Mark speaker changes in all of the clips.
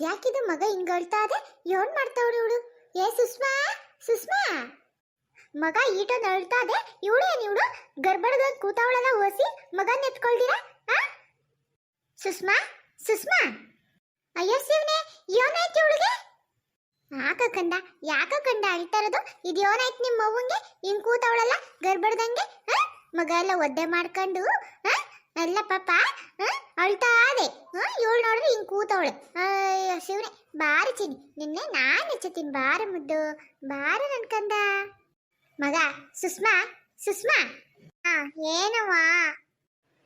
Speaker 1: ಇದ್ಯಾಕಿದು ಮಗ ಹಿಂಗಳ್ತಾ ಇದೆ? ಏನ್ ಮಾಡ್ತಾವಳು ಇವಳು? ಏ, ಸುಷ್ಮಾ? ಸುಷ್ಮಾ? ಮಗ ಈಟೊಂದು ಅಳ್ತಾ ಇದೆ. ಇವಳೇನು ಇವಳು? ಗರ್ಭಡದ ಕೂತಾವಳಲ್ಲ ಓಸಿ? ಮಗ ಎತ್ಕೊಳ್ದಿರಾ ಆ? ಸುಷ್ಮಾ? ಸುಷ್ಮಾ? ಅಯ್ಯೋ ಶಿವನೆ, ಏನಾಯ್ತು ಇವಳಿಗೆ? ಯಾಕ ಕಂದ? ಯಾಕ ಕಂದ ಅಳ್ತಾ ಇರೋದು? ಇದು ಏನಾಯ್ತು ನಿಮ್ಮ ಅವ್ವಂಗೆ? ಹಿಂಗ್ ಕೂತಾವಳಲ್ಲ, ಗರ್ಭಡ್ದಂಗೆ? ಮಗ ಎಲ್ಲ ಒದ್ದೆ ಮಾಡ್ಕೊಂಡು, ಆ? ಎಲ್ಲ ಪಾಪ? ಅಳ್ತಾ ಅದೆ ಇವಳು ನೋಡ್ರಿ ಹಿಂಗೆ ಕೂತವಳೆ ಶಿವನೇ ಬಾರಿ ಚಿನ್ನಿ ನಿನ್ನೆ ನಾನು ಹೆಚ್ಚತೀನಿ ಬಾರ ಮುದ್ದು ಬಾರ ನನ್ಕಂದ ಮಗ ಸುಷ್ಮಾ ಸುಷ್ಮಾ ಆ ಏನವ್ವ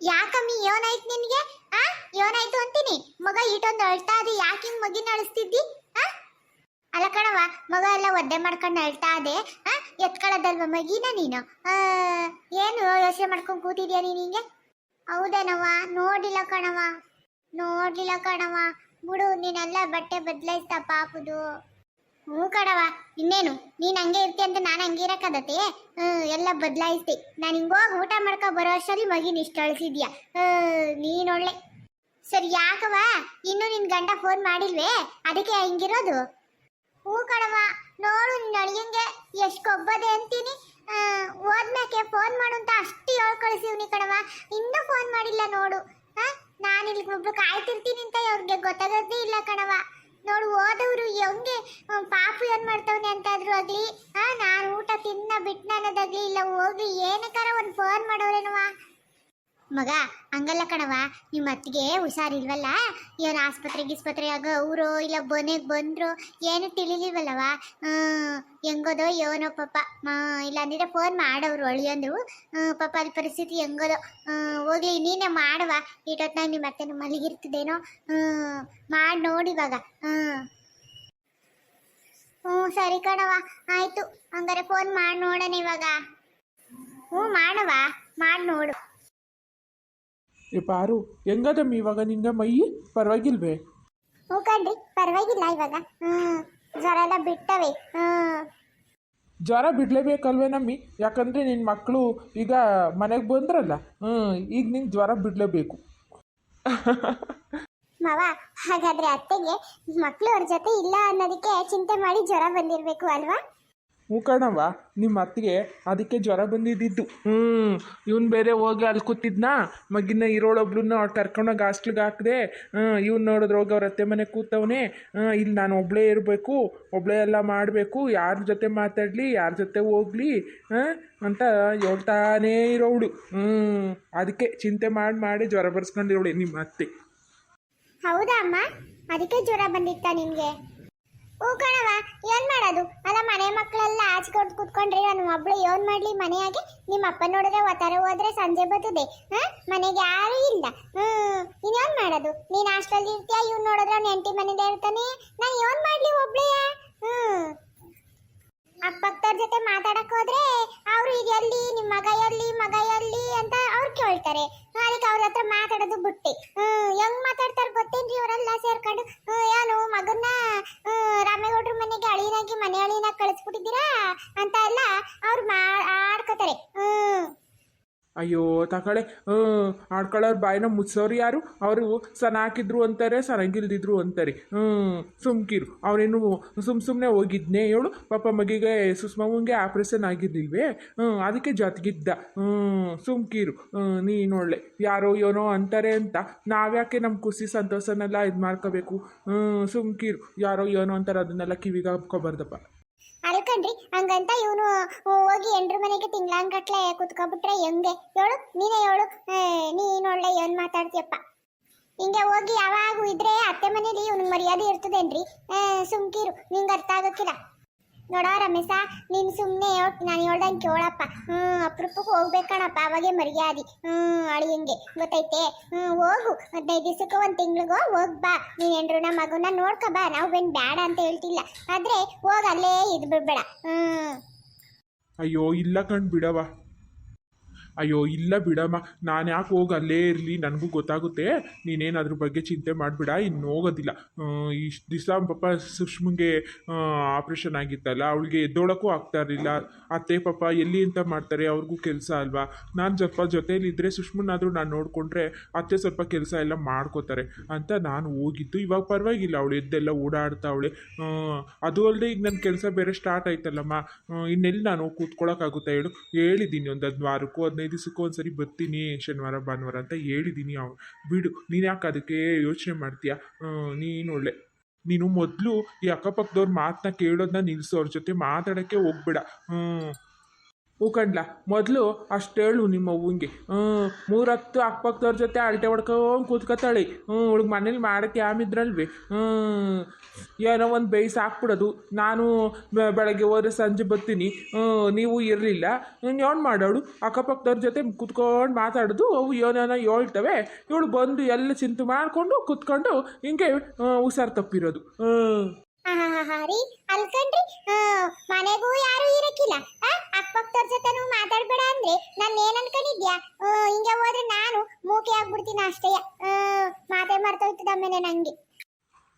Speaker 1: ಯಾಕಮ್ಮಿ ಏನಾಯ್ತು ನಿನಗೆ ಆ ಏನಾಯ್ತು ಅಂತೀನಿ ಮಗ ಈಟೊಂದು ಅಳ್ತಾ ಅದೆ ಯಾಕೆ ಹಿಂಗೆ ಮಗಿನ ಅಳಿಸ್ತಿದ್ದಿ ಆ ಅಲ್ಲ ಕಣವ ಮಗ ಎಲ್ಲ ಒದ್ದೆ ಮಾಡ್ಕೊಂಡು ಅಳ್ತಾ ಅದೆ ಆ ಎತ್ಕೊಳ್ಳೋದಲ್ವ ಮಗಿನ ನೀನು ಏನು ಯೋಚನೆ ಮಾಡ್ಕೊಂಡು ಕೂತಿದ್ಯಾ ನೀನು ಹಿಂಗೆ ಹೌದೇನವ ನೋಡಿಲ್ಲ ಕಣವ ನೋಡ್ಲಿಲ್ಲ ಕಣವ ಬಿಡು, ನೀನೆಲ್ಲ ಬಟ್ಟೆ ಬದಲಾಯಿಸ್ತಾ ಪಾಪುದು. ಹ್ಞೂ ಕಣವ ಇನ್ನೇನು? ನೀನು ಹಂಗೆ ಇರ್ತಿ ಅಂತ ನಾನು ಹಂಗೆ ಇರಕ್ಕದತ್ತೆ ಹ್ಞೂ, ಎಲ್ಲ ಬದಲಾಯಿಸ್ತಿ. ನಾನು ಹಿಂಗೋಗಿ ಊಟ ಮಾಡ್ಕೊ ಬರೋ ಅಷ್ಟರಲ್ಲಿ ಮಗಿನ ಇಷ್ಟು ಅಳಿಸಿದ್ಯಾ? ನೀನೊಳ್ಳೆ ಸರಿ ಯಾಕವ ಇನ್ನೂ ನಿನ್ನ ಗಂಡ ಫೋನ್ ಮಾಡಿಲ್ವೇ? ಅದಕ್ಕೆ ಹಿಂಗಿರೋದು? ಹ್ಞೂ ಕಣವ ನೋಡು ನಿನ್ನ ಅಳಿಯಂಗೆ, ಎಷ್ಟು ಕೊಬ್ಬದೆ ಅಂತೀನಿ. ಹೋದ್ಮ್ಯಾಕೆ ಫೋನ್ ಮಾಡು ಅಂತ ಅಷ್ಟು ಹೇಳ್ ಕಳಿಸಿವ್ನಿ ಕಣವ ಇನ್ನೂ ಫೋನ್ ಮಾಡಿಲ್ಲ, ನೋಡು. ನಾನು ಇಲ್ಲಿ ಒಬ್ರು ಕಾಯ್ತಿರ್ತೀನಿ ಅಂತ ಅವ್ರಿಗೆ ಗೊತ್ತಾಗೋದೇ ಇಲ್ಲ ಕಣವ ನೋಡು, ಓದವರು ಹೆಂಗೆ ಪಾಪ ಏನು ಮಾಡ್ತಾವನೆ ಅಂತಾದ್ರು ಆಗಲಿ ನಾನು ಊಟ ತಿನ್ನ ಬಿಟ್ನ ಅನ್ನೋದಾಗ್ಲಿ ಇಲ್ಲ ಹೋಗ್ಲಿ, ಏನಕ್ಕಾರ ಒಂದು ಫೋನ್ ಮಾಡೋರೇನವ ಮಗ, ಹಂಗಲ್ಲ ಕಣವ ನಿಮ್ಮ ಅತ್ತಿಗೆ ಹುಷಾರಿಲ್ವಲ್ಲ? ಏನು ಆಸ್ಪತ್ರೆ ಗಿಸ್ಪತ್ರೆಯಾಗ ಅವರು ಇಲ್ಲ ಮನೆಗೆ ಬಂದರು ಏನು ತಿಳಿಲಿಲ್ವಲ್ಲವ ಹೆಂಗೋದೋ ಏನೋ ಪಾಪ. ಇಲ್ಲಾಂದಿದ್ರೆ ಫೋನ್ ಮಾಡೋರು ಅಳಿಯಂದ್ರು ಪಾಪ ಅಲ್ಲಿ ಪರಿಸ್ಥಿತಿ ಹೆಂಗೋದೋ. ಹೋಗ್ಲಿ, ನೀನೇ ಮಾಡುವ. ಇಟ್ಟೊತ್ನಾಗ ನಿಮ್ಮ ಅತ್ತೆ ಮಲಗಿರ್ತದೇನೋ ಮಾಡಿ ನೋಡಿ ಇವಾಗ. ಹ್ಮ್. ಹ್ಞೂ ಸರಿ ಕಣವ ಆಯ್ತು. ಹಂಗಾರೆ ಫೋನ್ ಮಾಡಿ ನೋಡೋಣ ಇವಾಗ. ಹ್ಞೂ ಮಾಡವ ಮಾಡಿ ನೋಡು.
Speaker 2: ಏ ಪಾರು ಹೆಂಗದಮ್ಮ ಇವಾಗ ನಿಂಗೆ ಮೈ? ಪರವಾಗಿಲ್ವೇ?
Speaker 1: ಹ್ಞೂ ಕಣ್ರಿ ಪರವಾಗಿಲ್ಲ ಇವಾಗ. ಹ್ಮ್ ಜ್ವರ ಎಲ್ಲ ಬಿಟ್ಟವೆ. ಹ್ಮ್
Speaker 2: ಜ್ವರ ಬಿಡಲೇಬೇಕಲ್ವೇ ನಮ್ಮಿ? ಯಾಕಂದರೆ ನಿನ್ನ ಮಕ್ಕಳು ಈಗ ಮನೆಗೆ ಬಂದ್ರಲ್ಲ? ಹ್ಞೂ ಈಗ ನಿಂಗೆ ಜ್ವರ ಬಿಡಲೇಬೇಕು.
Speaker 1: ಮವ ಹಾಗಾದ್ರೆ ಅತ್ತೆಗೆ ಮಕ್ಕಳು ಅವ್ರ ಜೊತೆ ಇಲ್ಲ ಅನ್ನೋದಕ್ಕೆ ಚಿಂತೆ ಮಾಡಿ ಜ್ವರ ಬಂದಿರಬೇಕು ಅಲ್ವಾ?
Speaker 2: ಹ್ಞೂ ಕಣವ್ವ ನಿಮ್ಮ ಅತ್ತಿಗೆ ಅದಕ್ಕೆ ಜ್ವರ ಬಂದಿದ್ದಿದ್ದು. ಹ್ಞೂ ಇವನು ಬೇರೆ ಹೋಗಿ ಅಲ್ಲಿ ಕೂತಿದ್ನಾ? ಮಗಿನ ಇರೋಳೊಬ್ಳನ್ನ ಅವ್ರು ಕರ್ಕೊಂಡೋಗಿ ಹಾಸ್ಟ್ಲಿಗೆ ಹಾಕಿದೆ ಇವ್ನು ನೋಡಿದ್ರೆ ಹೋಗಿ ಅವ್ರ ಅತ್ತೆ ಮನೆ ಕೂತವನೆ ಇಲ್ಲಿ ನಾನು ಒಬ್ಬಳೇ ಇರಬೇಕು ಒಬ್ಬಳೇ ಎಲ್ಲ ಮಾಡಬೇಕು ಯಾರ ಜೊತೆ ಮಾತಾಡಲಿ ಯಾರ ಜೊತೆ ಹೋಗ್ಲಿ ಅಂತ ಹೇಳ್ತಾನೇ ಇರೋವಳು ಹ್ಞೂ ಅದಕ್ಕೆ ಚಿಂತೆ ಮಾಡಿ ಮಾಡಿ ಜ್ವರ ಬರ್ಸ್ಕೊಂಡಿರೋಳೆ ನಿಮ್ಮ ಅತ್ತೆ.
Speaker 1: ಹೌದಾ ಅಮ್ಮ? ಅದಕ್ಕೆ ಜ್ವರ ಬಂದಿತ್ತ ನಿನ್ಗೆ ಹ್ಞೂ ಕಣವ ಏನ್ ಮಾಡೋದು? ಅಲ್ಲ, ಮನೆ ಮಕ್ಕಳೆಲ್ಲ ಆಚ್ಕೊಂಡು ಕೂತ್ಕೊಂಡ್ರೆ ನಾನು ಒಬ್ಳು ಏನ್ ಮಾಡ್ಲಿ ಮನೆಯಾಗೆ? ನಿಮ್ಮ ಅಪ್ಪ ನೋಡಿದ್ರೆ ಒತ್ತಾರೆ ಹೋದ್ರೆ ಸಂಜೆ ಬರ್ತದೆ. ಹಾ? ಮನೆಗೆ ಯಾರು ಇಲ್ಲ. ಹ್ಮ್ ಇನ್ನೇನ್ ಮಾಡೋದು? ನೀನ್ ಹಾಸ್ಟೆಲ್ ಇರ್ತೀಯ? ಇವ್ನು ನೋಡಿದ್ರೆ ಅವ್ನ ಎಂಟಿ ಮನೇಲಿ ಇರ್ತಾನೆ. ನಾನು ಏನ್ ಮಾಡ್ಲಿ ಒಬ್ಳೆಯ ಹ್ಮ್ ಅಕ್ಕಪಕ್ಕದವ್ರ ಜೊತೆ ಮಾತಾಡಕ್ ಹೋದ್ರೆ ಅವ್ರು ಈಗ ಎಲ್ಲಿ ನಿಮ್ ಮಗ ಎಲ್ಲಿ ಮಗ ಎಲ್ಲಿ ಅಂತ ಅವ್ರು ಕೇಳ್ತಾರೆ. ಅದಕ್ಕೆ ಅವ್ರ ಹತ್ರ ಮಾತಾಡೋದು ಬಿಟ್ಟೆ. ಹೆಂಗ್ ಮಾತಾಡ್ತಾರ ಗೊತ್ತೇನ್ರಿ ಅವರೆಲ್ಲ ಸೇರ್ಕೊಂಡು? ಏನು ಮಗನ್ನ ರಾಮೇಗೌಡ್ರ ಮನೆಗೆ ಅಳಿನಾಗಿ, ಮನೆ ಅಳಿನ ಕಳಿಸ್ಬಿಟ್ಟಿದ್ದೀರಾ ಅಂತ ಎಲ್ಲ ಅವ್ರು ಮಾ, ಆಡ್ಕೋತಾರೆ. ಹ್ಮ್.
Speaker 2: ಅಯ್ಯೋ, ತಕಳೆ, ಹ್ಞೂ, ಆಡ್ಕೊಳ್ಳೋರು ಬಾಯಿನ ಮುಚ್ಚೋರು ಯಾರು? ಅವರು ಸನಾಕಿದ್ರು ಅಂತಾರೆ, ಸನಗಿಲ್ದಿದ್ರು ಅಂತಾರೆ. ಹ್ಞೂ, ಸುಮ್ಕಿರು. ಅವನೇನು ಸುಮ್ ಸುಮ್ಮನೆ ಹೋಗಿದ್ನೆ ಹೇಳು? ಪಾಪ ಮಗಿಗೆ ಸುಷ್ಮಂಗೆ ಆಪ್ರೇಷನ್ ಆಗಿದ್ದಿಲ್ವೇ ಹ್ಞೂ, ಅದಕ್ಕೆ ಜೊತೆಗಿದ್ದ. ಹ್ಞೂ, ಸುಮ್ಕಿರು. ಹ್ಞೂ ನೋಡಲೆ ಯಾರೋ ಏನೋ ಅಂತಾರೆ ಅಂತ. ನಾವ್ಯಾಕೆ ನಮ್ಮ ಖುಷಿ ಸಂತೋಷನೆಲ್ಲ ಇದು ಮಾಡ್ಕೋಬೇಕು ಹ್ಞೂ, ಸುಮ್ಕಿರು. ಯಾರೋ ಏನೋ ಅಂತಾರೆ, ಅದನ್ನೆಲ್ಲ ಕಿವಿಗೆ ಹಾಕ್ಕೊಬಾರ್ದಪ್ಪ.
Speaker 1: ಅಲ್ಕಂಡ್ರಿ ಹಂಗಂತ ಇವನು ಹೋಗಿ ಎಂಡ್ರ ಮನೆಗೆ ತಿಂಗ್ಳಾನ್ಗಟ್ಲೆ ಕುತ್ಕೊಬಿಟ್ರೆ ಹೆಂಗೆ? ಹೇಳು, ನೀನೇ ಹೇಳು. ನೀನ್ ಒಳ್ಳೆ ಏನ್ ಮಾತಾಡ್ತೀಯಪ್ಪ? ಹಿಂಗೆ ಹೋಗಿ ಯಾವಾಗೂ ಇದ್ರೆ ಅತ್ತೆ ಮನೇಲಿ ಇವ್ನಿಗೆ ಮರ್ಯಾದೆ ಇರ್ತದೇನ್ರಿ? ಸುಮ್ಕಿರು, ನಿಂಗೆ ಅರ್ಥ ಆಗಕ್ಕಿಲ್ಲ ನೋಡ ರಮೇಶ, ನೀನ್ ಸುಮ್ಮನೆ ನಾನು ಹೇಳ್ದಂಗೆ ಕೇಳಪ್ಪ. ಹ್ಮ್, ಅಪರೂಪಕ್ಕೆ ಹೋಗ್ಬೇಕಣಪ್ಪ ಅವಾಗೆ ಮರ್ಯಾದೆ. ಹ್ಮ್ ಅಳಿಯಂಗೆ ಗೊತ್ತೈತೆ ಹ್ಮ್, ಹೋಗು. ಹದಿನೈದು ದಿವಸಕ್ಕೆ ಒಂದು ತಿಂಗ್ಳಿಗೋ ಹೋಗ್ ಬಾ. ನೀನ್ ನಮ್ಮ ಮಗುನ ನೋಡ್ಕೊ ಬಾ. ನಾವು ಬೆನ್ ಬೇಡ ಅಂತ ಹೇಳ್ತಿಲ್ಲ. ಆದ್ರೆ ಹೋಗಲ್ಲೇ ಇದ್ ಬಿಡ್ಬೇಡ. ಹ್ಮ್.
Speaker 2: ಅಯ್ಯೋ, ಇಲ್ಲ ಕಣ್ ಬಿಡವ ಅಯ್ಯೋ, ಇಲ್ಲ ಬಿಡಮ್ಮ. ನಾನು ಯಾಕೆ ಹೋಗಿ ಅಲ್ಲೇ ಇರಲಿ? ನನಗೂ ಗೊತ್ತಾಗುತ್ತೆ. ನೀನೇನು ಅದ್ರ ಬಗ್ಗೆ ಚಿಂತೆ ಮಾಡಿಬಿಡ, ಇನ್ನು ಹೋಗೋದಿಲ್ಲ. ಇಷ್ಟು ದಿವಸ ಪಾಪ ಸುಷ್ಮಂಗೆ ಆಪ್ರೇಷನ್ ಆಗಿತ್ತಲ್ಲ, ಅವಳಿಗೆ ಎದ್ದೋಳಕ್ಕೂ ಆಗ್ತಾ ಇರಲಿಲ್ಲ. ಅತ್ತೆ, ಪಾಪ, ಎಲ್ಲಿ ಅಂತ ಮಾಡ್ತಾರೆ? ಅವ್ರಿಗೂ ಕೆಲಸ ಅಲ್ವಾ? ನಾನು ಸ್ವಲ್ಪ ಜೊತೇಲಿದ್ದರೆ ಸುಷ್ಮನಾದರೂ ನಾನು ನೋಡಿಕೊಂಡ್ರೆ ಅತ್ತೆ ಸ್ವಲ್ಪ ಕೆಲಸ ಎಲ್ಲ ಮಾಡ್ಕೋತಾರೆ ಅಂತ ನಾನು ಹೋಗಿದ್ದು. ಇವಾಗ ಪರವಾಗಿಲ್ಲ, ಅವಳು ಎದ್ದೆಲ್ಲ ಓಡಾಡ್ತಾವಳೆ ಅದು ಅಲ್ಲದೆ ಈಗ ನನ್ನ ಕೆಲಸ ಬೇರೆ ಸ್ಟಾರ್ಟ್ ಆಯ್ತಲ್ಲಮ್ಮ. ಇನ್ನೆಲ್ಲಿ ನಾನು ಕೂತ್ಕೊಳ್ಳೋಕ್ಕಾಗುತ್ತೆ ಹೇಳು? ಹೇಳಿದ್ದೀನಿ ಒಂದು ಹದ್ ವಾರಕ್ಕೂ ಹದಿನೈದು ದಿವಸಕ್ಕೂ ಬರ್ತೀನಿ ಶನಿವಾರ, ಭಾನುವಾರ ಅಂತ ಹೇಳಿದ್ದೀನಿ ಅವ್ ಬಿಡು, ನೀನು ಯಾಕೆ ಅದಕ್ಕೆ ಯೋಚನೆ ಮಾಡ್ತೀಯ? ನೀನು ಒಳ್ಳೆ ನೀನು ಮೊದಲು ಈ ಅಕ್ಕಪಕ್ಕದವ್ರ ಮಾತನ್ನ ಕೇಳೋದನ್ನ ನಿಲ್ಲಿಸು ಅವ್ರ ಜೊತೆ ಮಾತಾಡೋಕ್ಕೆ ಹೋಗ್ಬೇಡ. ಹ್ಞೂ ಹ್ಞೂ ಕಣ್ಲ ಮೊದಲು ಅಷ್ಟು ಹೇಳು ನಿಮ್ಮ ಅವ್ವಂಗೆ ಹ್ಞೂ, ಮೂರತ್ತು ಅಕ್ಕಪಕ್ಕದವ್ರ ಜೊತೆ ಅಳ್ಟೆ ಹೊಡ್ಕೊಂಡು ಕೂತ್ಕೊತಾಳೆ. ಹ್ಞೂ ಅವಳಿಗೆ ಮನೇಲಿ ಮಾಡೋಕ್ಕೆ ಯಾಮಿದ್ರಲ್ವಿ ಹ್ಞೂ, ಏನೋ ಒಂದು ಬೇಯಿಸಿ ಹಾಕ್ಬಿಡೋದು. ನಾನು ಬೆಳಗ್ಗೆ ಹೋದ್ರೆ ಸಂಜೆ ಬರ್ತೀನಿ. ಹ್ಞೂ, ನೀವು ಇರಲಿಲ್ಲ. ಏನು ಮಾಡೋಳು? ಅಕ್ಕಪಕ್ಕದವ್ರ ಜೊತೆ ಕೂತ್ಕೊಂಡು ಮಾತಾಡೋದು, ಅವು ಏನೇನೋ ಹೇಳ್ತವೆ. ಇವಳು ಬಂದು ಎಲ್ಲ ಚಿಂತೆ ಮಾಡಿಕೊಂಡು ಕೂತ್ಕೊಂಡು ಹಿಂಗೆ ಹುಷಾರು ತಪ್ಪಿರೋದು. ಹ್ಞೂ.
Speaker 1: ಆಹಾಹಾಹಾ ರೀ. ಅಲ್ಕಂಡ್ರಿ ಆ, ಮನೆಗೂ ಯಾರು ಇರಕ್ಕಿಲ್ಲ ಅಕ್ಕಪಕ್ಕದವ್ರ ಜೊತೆನೂ ಮಾತಾಡ್ಬೇಡ ಅಂದ್ರೆ ನಾನು ಏನ್ ಅನ್ಕೊಂಡಿದ್ಯಾ? ಹಿಂಗೆ ಹೋದ್ರೆ ನಾನು ಮೂಕೆ ಆಗ್ಬಿಡ್ತೀನಿ ಅಷ್ಟೇ. ಮಾತೆ ಮಾತೇ ಮರ್ತೋಯ್ತದ ಆಮೇಲೆ ನಂಗೆ.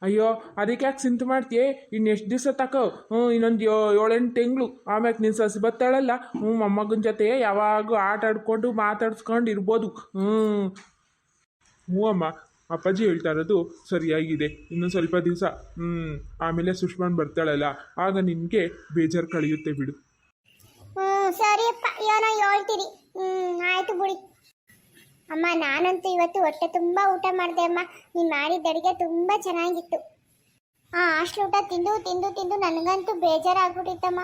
Speaker 2: ಅಯ್ಯೋ ಅದಕ್ಕೆ ಯಾಕೆ ಚಿಂತೆ ಮಾಡ್ತೀಯ? ಇನ್ನು ಎಷ್ಟು ದಿವಸ ತಕೋ? ಹ್ಞೂ ಇನ್ನೊಂದು ಏಳೆಂಟು ತಿಂಗಳು. ಆಮ್ಯಾಕೆ ನಿನ್ನ ಸಸಿ ಬತ್ತಾಳಲ್ಲ ಹ್ಞೂ ಮೊಮ್ಮಗನ ಜೊತೆ ಯಾವಾಗ ಆಟ ಆಡ್ಕೊಂಡು ಮಾತಾಡ್ಸ್ಕೊಂಡು ಇರ್ಬೋದು ಹ್ಞೂ. ಹ್ಞೂ ಅಮ್ಮ. ಅಪ್ಪಾಜಿ ಹೇಳ್ತಾ ಇರೋದು ಸರಿಯಾಗಿದೆ. ಇನ್ನೊಂದು ಸ್ವಲ್ಪ ದಿವಸ ಆಮೇಲೆ ಸುಷ್ಮಾನ್ ಬರ್ತಾಳಲ್ಲ ಆಗ ನಿನಗೆ ಬೇಜಾರು ಕಳೆಯುತ್ತೆ ಬಿಡು.
Speaker 1: ಸರಿಯಪ್ಪ ಏನೋ ಹೇಳ್ತೀರಿ ಆಯ್ತು ಬಿಡಿ. ಅಮ್ಮ ನಾನಂತೂ ಇವತ್ತು ಹೊಟ್ಟೆ ತುಂಬಾ ಊಟ ಮಾಡಿದೆ ಅಮ್ಮ. ನೀನು ಮಾಡಿದ ಅಡುಗೆ ತುಂಬಾ ಚೆನ್ನಾಗಿತ್ತು. ಆ ಅಷ್ಟು ಊಟ ತಿಂದು ತಿಂದು ತಿಂದು ನನಗಂತೂ ಬೇಜಾರಾಗ್ಬಿಟ್ಟಿತ್ತಮ್ಮ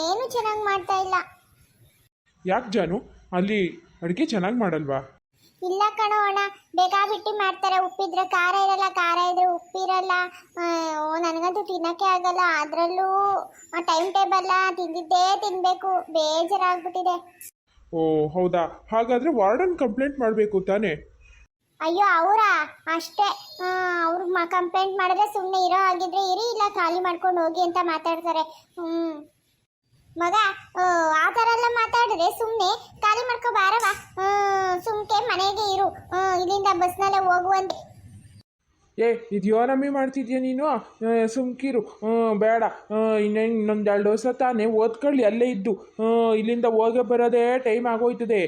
Speaker 1: ಏನು ಚೆನ್ನಾಗಿ ಮಾಡ್ತಾ ಇಲ್ಲ.
Speaker 2: ಯಾಕೆ ಜಾನು? ಅಲ್ಲಿ ಅಡುಗೆ ಚೆನ್ನಾಗಿ ಮಾಡಲ್ವಾ?
Speaker 1: ಇಲ್ಲ ಕಣೋ ಅಣ್ಣ ಬೇಕಾಬಿಟ್ಟಿ ಮಾಡ್ತಾರೆ. ಉಪ್ಪಿದ್ರೆ ಖಾರ ಇರಲ್ಲ ಖಾರ ಇದ್ರೆ ಉಪ್ಪಿರಲ್ಲ ನನಗಂತೂ ತಿನ್ನಕ್ಕೆ ಆಗಲ್ಲ. ಅದರಲ್ಲೂ ಟೈಮ್ ಟೇಬಲ್ ತಿಂದಿದ್ದೇ ತಿನ್ಬೇಕು. ಬೇಜಾರಾಗ್ಬಿಟ್ಟಿದೆ.
Speaker 2: ಓ ಹೌದಾ? ಹಾಗಾದ್ರೆ ವಾರ್ಡನ್ ಕಂಪ್ಲೇಂಟ್ ಮಾಡಬೇಕು ತಾನೇ?
Speaker 1: ಅಯ್ಯೋ ಅವರಾ? ಅಷ್ಟೇ. ಅವ್ರು ಕಂಪ್ಲೇಂಟ್ ಮಾಡಿದ್ರೆ ಸುಮ್ಮನೆ ಇರೋ ಹಾಗಿದ್ರೆ ಇರಿ ಇಲ್ಲ ಖಾಲಿ ಮಾಡ್ಕೊಂಡು ಹೋಗಿ ಅಂತ ಮಾತಾಡ್ತಾರೆ. ಹ್ಮ್. ಮಗ ಆ, ಥರ ಎಲ್ಲ ಮಾತಾಡಿದ್ರೆ ಸುಮ್ಮನೆ ಖಾಲಿ ಮಾಡ್ಕೋ ಬಾರವ ಸುಮ್ಕೆ ಮನೆಗೆ ಇರು. ಇಲ್ಲಿಂದ ಬಸ್ನಲ್ಲೇ ಹೋಗುವಂತೆ.
Speaker 2: ಏ ಇದು ಯೋನಮ್ಮಿ ಮಾಡ್ತಿದ್ಯಾ ನೀನು? ಸುಮ್ಕಿರು. ಬೇಡ. ಇನ್ನೇನು, ಇನ್ನೊಂದು ಎರಡು ವರ್ಷ ತಾನೇ ಓದ್ಕೊಳ್ಳಿ. ಅಲ್ಲೇ ಇದ್ದು. ಇಲ್ಲಿಂದ ಹೋಗೇ ಬರೋದೇ ಟೈಮ್ ಆಗೋಯ್ತದೆ.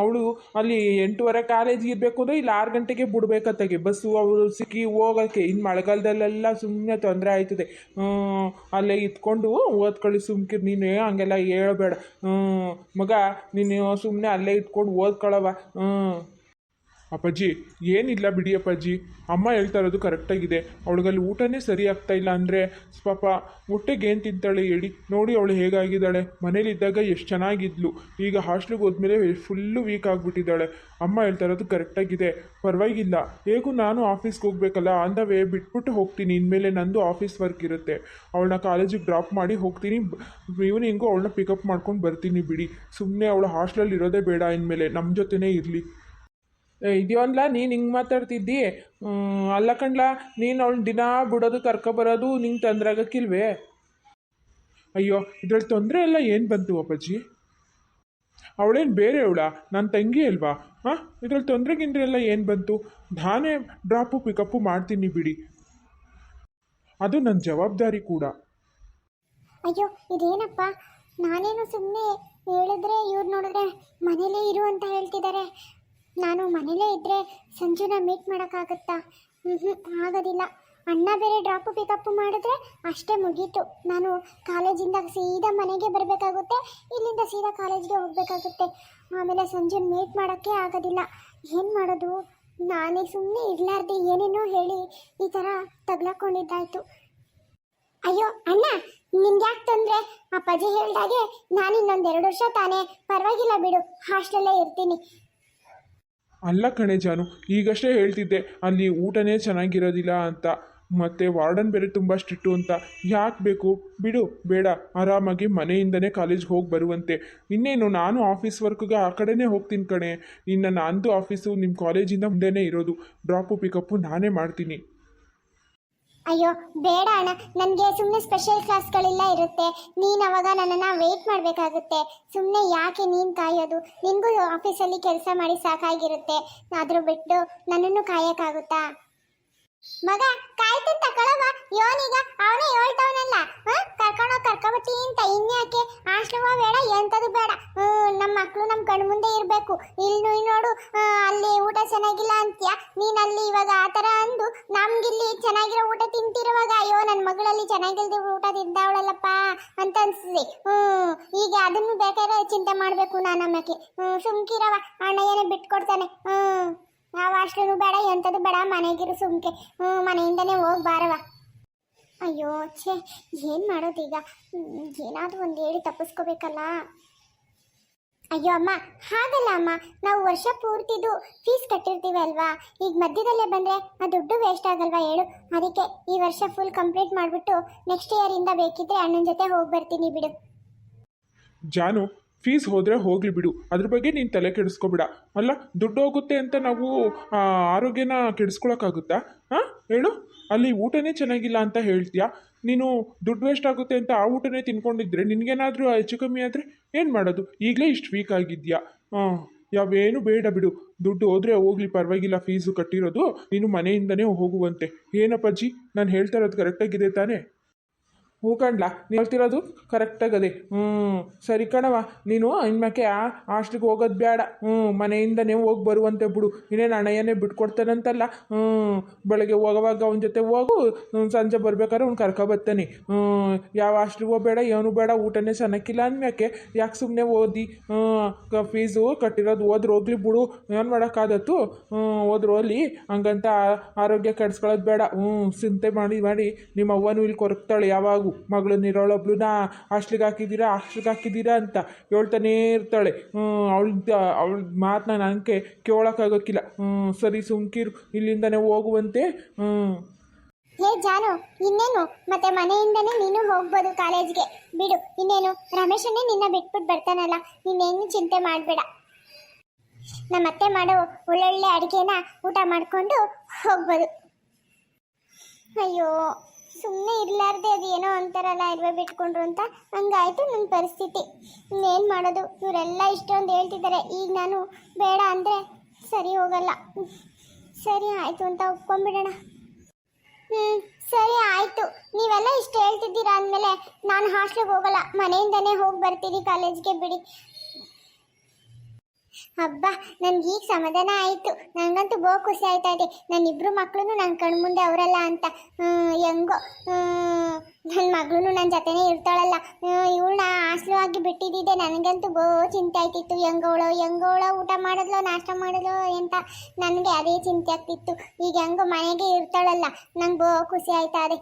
Speaker 2: ಅವಳು ಅಲ್ಲಿ ಎಂಟೂವರೆ ಕಾಲೇಜಿಗೆ ಇರಬೇಕು ಅಂದರೆ ಇಲ್ಲಿ ಆರು ಗಂಟೆಗೆ ಬಿಡ್ಬೇಕತ್ತಾಗೆ ಬಸ್ಸು, ಅವಳು ಸಿಕ್ಕಿ ಹೋಗೋಕ್ಕೆ ಇನ್ನು ಮಳೆಗಾಲದಲ್ಲೆಲ್ಲ ಸುಮ್ಮನೆ ತೊಂದರೆ ಆಯ್ತದೆ. ಅಲ್ಲೇ ಇದ್ಕೊಂಡು ಓದ್ಕೊಳ್ಳಿ ಸುಮ್ಕಿರು. ನೀನು ಹಂಗೆಲ್ಲ ಹೇಳಬೇಡ. ಮಗ, ನೀನು ಸುಮ್ಮನೆ ಅಲ್ಲೇ ಇಟ್ಕೊಂಡು ಓದ್ಕೊಳ್ಳವ. ಹ್ಞೂ ಅಪ್ಪಾಜಿ, ಏನಿಲ್ಲ ಬಿಡಿ ಅಪ್ಪಾಜಿ. ಅಮ್ಮ ಹೇಳ್ತಾ ಇರೋದು ಕರೆಕ್ಟಾಗಿದೆ ಅವಳಿಗಲ್ಲಿ ಊಟನೇ ಸರಿ ಆಗ್ತಾ ಇಲ್ಲ ಅಂದರೆ, ಪಾಪ ಹೊಟ್ಟೆಗೆ ಏನು ತಿಂತಾಳೆ ಹೇಳಿ? ನೋಡಿ ಅವಳು ಹೇಗಾಗಿದ್ದಾಳೆ. ಮನೇಲಿದ್ದಾಗ ಎಷ್ಟು ಚೆನ್ನಾಗಿದ್ಲು. ಈಗ ಹಾಸ್ಟ್ಲಿಗೆ ಹೋದ್ಮೇಲೆ ಫುಲ್ಲು ವೀಕ್ ಆಗಿಬಿಟ್ಟಿದ್ದಾಳೆ. ಅಮ್ಮ ಹೇಳ್ತಾ ಇರೋದು ಕರೆಕ್ಟಾಗಿದೆ ಪರವಾಗಿಲ್ಲ. ಹೇಗೂ ನಾನು ಆಫೀಸ್ಗೆ ಹೋಗ್ಬೇಕಲ್ಲ ಆನ್ ದ ವೇ ಬಿಟ್ಬಿಟ್ಟು ಹೋಗ್ತೀನಿ. ಇನ್ಮೇಲೆ ನಂದು ಆಫೀಸ್ ವರ್ಕ್ ಇರುತ್ತೆ. ಅವಳನ್ನ ಕಾಲೇಜಿಗೆ ಡ್ರಾಪ್ ಮಾಡಿ ಹೋಗ್ತೀನಿ. ಈವ್ನಿಂಗು ಅವಳನ್ನ ಪಿಕಪ್ ಮಾಡ್ಕೊಂಡು ಬರ್ತೀನಿ ಬಿಡಿ. ಸುಮ್ಮನೆ ಅವಳು ಹಾಸ್ಟೆಲಲ್ಲಿ ಇರೋದೇ ಬೇಡ ಇನ್ಮೇಲೆ. ನಮ್ಮ ಜೊತೆನೇ ಇರಲಿ. ಇದೆಯೋನ್ಲ ನೀನು ಹಿಂಗೆ ಮಾತಾಡ್ತಿದ್ದಿ? ಅಲ್ಲ ಕಣ್ಲ, ನೀನು ಅವ್ಳು ದಿನ ಬಿಡೋದು ಕರ್ಕೊಬರೋದು ನಿಂಗೆ ತೊಂದರೆ ಆಗಕ್ಕಿಲ್ವೇ? ಅಯ್ಯೋ ಇದ್ರಲ್ಲಿ ತೊಂದರೆ ಎಲ್ಲ ಏನು ಬಂತು ಅಪ್ಪಾಜಿ? ಅವಳೇನು ಬೇರೆ ಅವಳ? ನನ್ನ ತಂಗಿ ಅಲ್ವಾ? ಹಾಂ? ಇದ್ರಲ್ಲಿ ತೊಂದರೆ ಗಿಂದ್ರೆ ಎಲ್ಲ ಏನು ಬಂತು? ನಾನೇ ಡ್ರಾಪು, ಪಿಕಪ್ಪು ಮಾಡ್ತೀನಿ ಬಿಡಿ. ಅದು ನನ್ನ ಜವಾಬ್ದಾರಿ ಕೂಡ.
Speaker 1: ಅಯ್ಯೋ, ಇದೇನಪ್ಪ? ನಾನೇನು ಸುಮ್ಮನೆ ಹೇಳಿದ್ರೆ ಇವ್ರು ನೋಡಿದ್ರೆ ಮನೇಲೇ ಇರು ಅಂತ ಹೇಳ್ತಿದ್ದಾರೆ ನಾನು ಮನೇಲೇ ಇದ್ದರೆ ಸಂಜುನ ಮೀಟ್ ಮಾಡೋಕ್ಕಾಗುತ್ತಾ? ಹ್ಞೂ ಆಗೋದಿಲ್ಲ. ಅಣ್ಣ ಬೇರೆ ಡ್ರಾಪು ಪಿಕಪ್ಪು ಮಾಡಿದ್ರೆ ಅಷ್ಟೇ ಮುಗೀತು. ನಾನು ಕಾಲೇಜಿಂದ ಸೀದಾ ಮನೆಗೆ ಬರಬೇಕಾಗುತ್ತೆ, ಇಲ್ಲಿಂದ ಸೀದಾ ಕಾಲೇಜ್ಗೆ ಹೋಗಬೇಕಾಗುತ್ತೆ. ಆಮೇಲೆ ಸಂಜೆ ಮೀಟ್ ಮಾಡೋಕ್ಕೆ ಆಗೋದಿಲ್ಲ. ಏನು ಮಾಡೋದು? ನಾನೇ ಸುಮ್ಮನೆ ಇರಲಾರ್ದೆ ಏನೇನೋ ಹೇಳಿ ಈ ಥರ ತಗ್ಲಾಕೊಂಡಿದ್ದಾಯ್ತು. ಅಯ್ಯೋ, ಅಣ್ಣ ನಿಮ್ಗೆ ಯಾಕೆ ತೊಂದರೆ? ಅಪ್ಪಾಜಿ ಹೇಳ್ದಾಗೆ ನಾನು ಇನ್ನೊಂದು ಎರಡು ವರ್ಷ ತಾನೇ, ಪರವಾಗಿಲ್ಲ ಬಿಡು, ಹಾಸ್ಟೆಲ್ಲೇ ಇರ್ತೀನಿ.
Speaker 2: ಅಲ್ಲ ಕಣೆ ಜಾನು, ಈಗಷ್ಟೇ ಹೇಳ್ತಿದ್ದೆ, ಅಲ್ಲಿ ಊಟನೇ ಚೆನ್ನಾಗಿರೋದಿಲ್ಲ ಅಂತ. ಮತ್ತು ವಾರ್ಡನ್ ಬೇರೆ ತುಂಬ ಸ್ಟ್ರಿಕ್ಟು ಅಂತ. ಯಾಕೆ ಬೇಕು? ಬಿಡು, ಬೇಡ, ಆರಾಮಾಗಿ ಮನೆಯಿಂದನೇ ಕಾಲೇಜ್ಗೆ ಹೋಗಿ ಬರುವಂತೆ. ಇನ್ನೇನು, ನಾನು ಆಫೀಸ್ ವರ್ಕ್ಗೆ ಆ ಕಡೆನೇ ಹೋಗ್ತೀನಿ ಕಣೆ. ಇನ್ನು ನಂದು ಆಫೀಸು ನಿಮ್ಮ ಕಾಲೇಜಿಂದ ಮುಂದೆನೇ ಇರೋದು. ಡ್ರಾಪು ಪಿಕಪ್ಪು ನಾನೇ ಮಾಡ್ತೀನಿ.
Speaker 1: ಅಯ್ಯೋ, ಬೇಡ ಅಣ್ಣ. ನನಗೆ ಸುಮ್ಮನೆ ಸ್ಪೆಷಲ್ ಕ್ಲಾಸ್ಗಳೆಲ್ಲ ಇರುತ್ತೆ. ನೀನು ಅವಾಗ ನನ್ನನ್ನು ವೆಯ್ಟ್ ಮಾಡಬೇಕಾಗುತ್ತೆ. ಸುಮ್ಮನೆ ಯಾಕೆ ನೀನು ಕಾಯೋದು? ನಿನಗೂ ಆಫೀಸಲ್ಲಿ ಕೆಲಸ ಮಾಡಿ ಸಾಕಾಗಿರುತ್ತೆ. ಆದರೂ ಬಿಟ್ಟು ನನ್ನನ್ನು ಕಾಯಕ್ಕಾಗುತ್ತಾ? ಮಗ ಕಾಯ್ತು ತಗೊಳವ ಯೋನಿಗ ಅವನೇ ಹೇಳ್ತವನಲ್ಲ. ಕರ್ಕೊಂಡು ಕರ್ಕೊಬತ್ತಿ ಅಂತ. ಇನ್ಯಾಕೆ? ಆಶ್ರಮ ಬೇಡ ಎಂಥದ್ದು ಬೇಡ. ನಮ್ಮ ಮಕ್ಕಳು ನಮ್ಮ ಕಣ್ಣು ಮುಂದೆ ಇರಬೇಕು. ಇಲ್ಲಿ ನೋಡು ಅಲ್ಲಿ ಊಟ ಚೆನ್ನಾಗಿಲ್ಲ ಅಂತ್ಯ? ನೀನು ಅಲ್ಲಿ ಇವಾಗ ಆ ಥರ ಅಂದು ನಮ್ಗಿಲ್ಲಿ ಚೆನ್ನಾಗಿರೋ ಊಟ ತಿಂತಿರುವಾಗ, ಅಯ್ಯೋ ನನ್ನ ಮಗಳಲ್ಲಿ ಚೆನ್ನಾಗಿಲ್ದ ಊಟ ತಿಂತಾವಳಲ್ಲಪ್ಪ ಅಂತ ಅನ್ಸಿದೆ ಹ್ಞೂ ಈಗ ಅದನ್ನು ಬೇಕಾದ್ರೆ ಚಿಂತೆ ಮಾಡಬೇಕು ನಾನು ಅಮ್ಮಕ್ಕೆ ಹ್ಞೂ ಸುಮ್ಕಿರವ ಅಣ್ಣಯ್ಯನೇ ಬಿಟ್ಕೊಡ್ತಾನೆ. ಹ್ಮ್. ಯಾವ ಅಷ್ಟೂ ಬೇಡ ಎಂಥದ್ದು ಬೇಡ, ಮನೆಗಿರು ಸುಮ್ಕೆ ಹ್ಞೂ ಮನೆಯಿಂದನೇ ಹೋಗಿ ಬಾರವ ಅಯ್ಯೋ, ಛೇ, ಏನು ಮಾಡೋದೀಗ ಏನಾದರೂ ಒಂದು ಹೇಳಿ ತಪ್ಪಿಸ್ಕೋಬೇಕಲ್ಲ. ಅಯ್ಯೋ, ಅಮ್ಮ, ಹಾಗಲ್ಲ ಅಮ್ಮ. ನಾವು ವರ್ಷ ಪೂರ್ತಿದು ಫೀಸ್ ಕಟ್ಟಿರ್ತೀವಿ ಅಲ್ವಾ? ಈಗ ಮಧ್ಯದಲ್ಲೇ ಬಂದರೆ ಆ ದುಡ್ಡು ವೇಸ್ಟ್ ಆಗಲ್ವಾ ಹೇಳು? ಅದಕ್ಕೆ ಈ ವರ್ಷ ಫುಲ್ ಕಂಪ್ಲೀಟ್ ಮಾಡಿಬಿಟ್ಟು ನೆಕ್ಸ್ಟ್ ಇಯರಿಂದ ಬೇಕಿದ್ರೆ ಅಣ್ಣನ ಜೊತೆ ಹೋಗಿ ಬರ್ತೀನಿ ಬಿಡು.
Speaker 2: ಜಾನು ಫೀಸ್ ಹೋದರೆ ಹೋಗಲಿ ಬಿಡು. ಅದ್ರ ಬಗ್ಗೆ ನೀನು ತಲೆ ಕೆಡಿಸ್ಕೊಬೇಡ. ಅಲ್ಲ, ದುಡ್ಡು ಹೋಗುತ್ತೆ ಅಂತ ನಾವು ಆರೋಗ್ಯನ ಕೆಡಿಸ್ಕೊಳಕ್ಕಾಗುತ್ತಾ? ಹಾಂ ಹೇಳು. ಅಲ್ಲಿ ಊಟನೇ ಚೆನ್ನಾಗಿಲ್ಲ ಅಂತ ಹೇಳ್ತೀಯಾ? ನೀನು ದುಡ್ಡು ವೇಸ್ಟ್ ಆಗುತ್ತೆ ಅಂತ ಆ ಊಟನೇ ತಿನ್ಕೊಂಡಿದ್ರೆ ನಿನಗೇನಾದರೂ ಹೆಚ್ಚು ಕಮ್ಮಿ ಆದರೆ ಏನು ಮಾಡೋದು? ಈಗಲೇ ಇಷ್ಟು ವೀಕ್ ಆಗಿದ್ಯಾ ಹಾಂ ಯಾವೇನು ಬೇಡ ಬಿಡು. ದುಡ್ಡು ಹೋದರೆ ಹೋಗ್ಲಿ, ಪರವಾಗಿಲ್ಲ ಫೀಸು ಕಟ್ಟಿರೋದು ನೀನು ಮನೆಯಿಂದನೇ ಹೋಗುವಂತೆ. ಏನಪ್ಪಾಜಿ? ನಾನು ಹೇಳ್ತಾ ಇರೋದು ಕರೆಕ್ಟಾಗಿದೆ ತಾನೇ? ಹ್ಞೂ ಕಂಡ್ಲ ಹೇಳ್ತಿರೋದು ಕರೆಕ್ಟಾಗಿ ಅದೇ ಹ್ಞೂ. ಸರಿ ಕಣವ ನೀನು ಇನ್ಮ್ಯಾಕೆ ಆ ಹೋಗೋದು ಬೇಡ ಹ್ಞೂ, ಮನೆಯಿಂದನೇ ಹೋಗಿ ಬರುವಂತೆ ಬಿಡು. ಇನ್ನೇನು ಅಣ್ಣಯ್ಯನೇ ಬಿಟ್ಕೊಡ್ತಾನಂತಲ್ಲ? ಹ್ಞೂ. ಬೆಳಗ್ಗೆ ಹೋಗೋವಾಗ ಅವನ ಜೊತೆ ಹೋಗು ಸಂಜೆ ಬರ್ಬೇಕಾದ್ರೆ ಅವ್ನು ಕರ್ಕೊಬರ್ತಾನೆ ಹ್ಞೂ. ಯಾವ ಆಸ್ಟ್ಲಿಗೆ ಹೋಗಬೇಡ, ಏನು ಬೇಡ, ಊಟನೇ ಚೆನ್ನಾಗಿಲ್ಲ ಅಂದ್ಮ್ಯಾಕೆ ಯಾಕೆ ಸುಮ್ಮನೆ ಓದಿ? ಹ್ಞೂ. ಫೀಸು ಕಟ್ಟಿರೋದು ಹೋದ್ರೆ ಹೋಗ್ಲಿ ಬಿಡು. ಏನು ಮಾಡೋಕ್ಕಾದತ್ತು ಹ್ಞೂ ಹೋದ್ರು ಹೋಗ್ಲಿ. ಹಂಗಂತ ಆರೋಗ್ಯ ಕೆಡಿಸ್ಕೊಳ್ಳೋದು ಬೇಡ. ಹ್ಞೂ, ಚಿಂತೆ ಮಾಡಿ ಮಾಡಿ. ನಿಮ್ಮ ಅವ್ವನೂ ಇಲ್ಲಿ ಕೊರಕ್ತಾಳೆ ಯಾವಾಗೂ. ಮಗಳನ್ನ ಇರೋಳೊಬ್ಳನ್ನ ಹಾಸ್ಟ್ಲಿಗೆ ಹಾಕಿದ್ದೀರಾ ಹಾಸ್ಟ್ಲಿಗೆ ಹಾಕಿದ್ದೀರಾ ಅಂತ ಹೇಳ್ತಾನೇ ಇರ್ತಾಳೆ. ಅವಳ ಅವಳ ಮಾತನ್ನ ನನಗೆ ಕೇಳೋಕ್ಕಾಗೋಕ್ಕಿಲ್ಲ. ಸರಿ ಸುಮ್ಕಿರು, ಇಲ್ಲಿಂದನೇ ಹೋಗುವಂತೆ. ಹ್ಞೂ
Speaker 1: ಹೇ ಜಾನು, ಇನ್ನೇನು? ಮತ್ತೆ ಮನೆಯಿಂದನೇ ನೀನು ಹೋಗ್ಬೋದು ಕಾಲೇಜ್ಗೆ. ಬಿಡು, ಇನ್ನೇನು? ರಮೇಶನ್ನೇ ನಿನ್ನ ಬಿಟ್ಬಿಟ್ಟು ಬರ್ತಾನಲ್ಲ ನೀನೇನು ಚಿಂತೆ ಮಾಡಬೇಡ. ನಮ್ಮ ಅತ್ತೆ ಮಾಡೋ ಒಳ್ಳೊಳ್ಳೆ ಅಡುಗೆನ ಊಟ ಮಾಡಿಕೊಂಡು ಹೋಗ್ಬೋದು. ಅಯ್ಯೋ. ಸುಮ್ಮನೆ ಇರಲಾರ್ದೆ ಅದು ಏನೋ ಅಂತಾರಲ್ಲ ಇಲ್ವೇ ಬಿಟ್ಕೊಂಡ್ರು ಅಂತ ಹಂಗಾಯ್ತು ನನ್ನ ಪರಿಸ್ಥಿತಿ. ಇನ್ನೇನು ಮಾಡೋದು? ಇವರೆಲ್ಲ ಇಷ್ಟೊಂದು ಹೇಳ್ತಿದ್ದಾರೆ ಈಗ ನಾನು ಬೇಡ ಅಂದರೆ ಸರಿ ಹೋಗಲ್ಲ. ಸರಿ ಆಯಿತು ಅಂತ ಒಪ್ಕೊಂಡ್ಬಿಡೋಣ. ಹ್ಞೂ ಸರಿ ಆಯಿತು. ನೀವೆಲ್ಲ ಇಷ್ಟು ಹೇಳ್ತಿದ್ದೀರಾ ಅಂದಮೇಲೆ ನಾನು ಹಾಸ್ಟೆಲ್ಗೆ ಹೋಗಲ್ಲ. ಮನೆಯಿಂದನೇ ಹೋಗಿ ಬರ್ತೀನಿ, ಕಾಲೇಜ್ಗೆ ಬಿಡಿ. ಹಬ್ಬ ನನ್ಗೆ ಈಗ ಸಮಾಧಾನ ಆಯಿತು. ನನಗಂತೂ ಬಹು ಖುಷಿ ಆಯ್ತಾ ಇದೆ. ನನ್ನ ಇಬ್ಬರು ಮಕ್ಕಳು ನನ್ನ ಕಣ್ಮುಂದೆ ಅವರಲ್ಲ ಅಂತ. ಹೆಂಗೋ ನನ್ನ ಮಗಳು ನನ್ನ ಜೊತೆನೇ ಇರ್ತಾಳಲ್ಲ. ಇವಳನ್ನ ಆಸಲು ಆಗಿ ಬಿಟ್ಟಿದ್ದಿದ್ದೆ ನನಗಂತೂ ಬಹು ಚಿಂತೆ ಆಯ್ತಿತ್ತು ಹೆಂಗೋಳು, ಹೆಂಗೋಳೋ ಊಟ ಮಾಡಿದ್ಲೋ, ನಾಷ್ಟ ಮಾಡಿದ್ಲೋ ಅಂತ ನನಗೆ ಅದೇ ಚಿಂತೆ ಆಗ್ತಿತ್ತು. ಈಗ ಹೆಂಗೋ ಮನೆಗೆ ಇರ್ತಾಳಲ್ಲ, ನಂಗೆ ಬಹು ಖುಷಿ ಆಯ್ತಾ ಇದೆ.